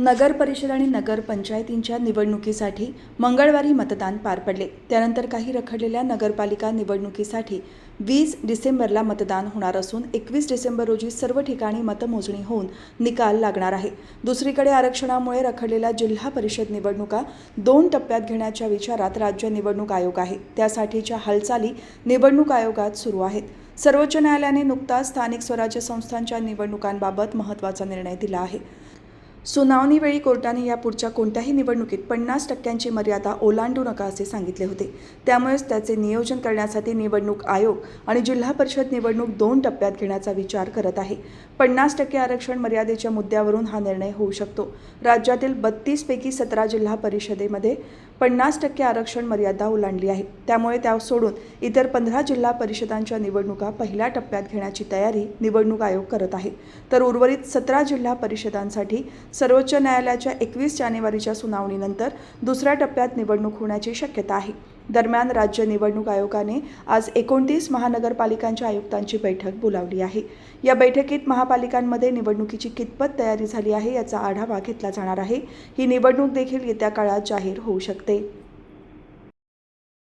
नगर परिषद आणि नगरपंचायतींच्या निवडणुकीसाठी मंगळवारी मतदान पार पडले. त्यानंतर काही रखडलेल्या नगरपालिका निवडणुकीसाठी वीस डिसेंबरला मतदान होणार असून एकवीस डिसेंबर रोजी सर्व ठिकाणी मतमोजणी होऊन निकाल लागणार आहे. दुसरीकडे आरक्षणामुळे रखडलेल्या जिल्हा परिषद निवडणुका दोन टप्प्यात घेण्याच्या विचारात राज्य निवडणूक आयोग आहे. त्यासाठीच्या हालचाली निवडणूक आयोगात सुरू आहेत. सर्वोच्च न्यायालयाने नुकताच स्थानिक स्वराज्य संस्थांच्या निवडणुकांबाबत महत्त्वाचा निर्णय दिला आहे. सुनावणीवेळी कोर्टाने या पुढच्या कोणत्याही निवडणुकीत पन्नास टक्क्यांची मर्यादा ओलांडू नका असे सांगितले होते. त्यामुळेच त्याचे नियोजन करण्यासाठी निवडणूक आयोग आणि जिल्हा परिषद निवडणूक दोन टप्प्यात घेण्याचा विचार करत आहे. पन्नास टक्के आरक्षण मर्यादेच्या मुद्द्यावरून हा निर्णय होऊ शकतो. राज्यातील बत्तीसपैकी सतरा जिल्हा परिषदेमध्ये पन्नास टक्के आरक्षण मर्यादा ओलांडली आहे. त्यामुळे त्या सोडून इतर पंधरा जिल्हा परिषदांच्या निवडणुका पहिल्या टप्प्यात घेण्याची तयारी निवडणूक आयोग करत आहे. तर उर्वरित सतरा जिल्हा परिषदांसाठी सर्वोच्च न्यायालयाच्या एकवीस जानेवारीच्या सुनावणीनंतर दुसऱ्या टप्प्यात निवडणूक होण्याची शक्यता आहे. दरम्यान राज्य निवडणूक आयोगाने आज एकोणतीस महानगरपालिकांच्या आयुक्तांची बैठक बोलावली आहे. या बैठकीत महापालिकांमध्ये निवडणुकीची कितपत तयारी झाली आहे याचा आढावा घेतला जाणार आहे. ही निवडणूक देखील येत्या काळात जाहीर होऊ शकते.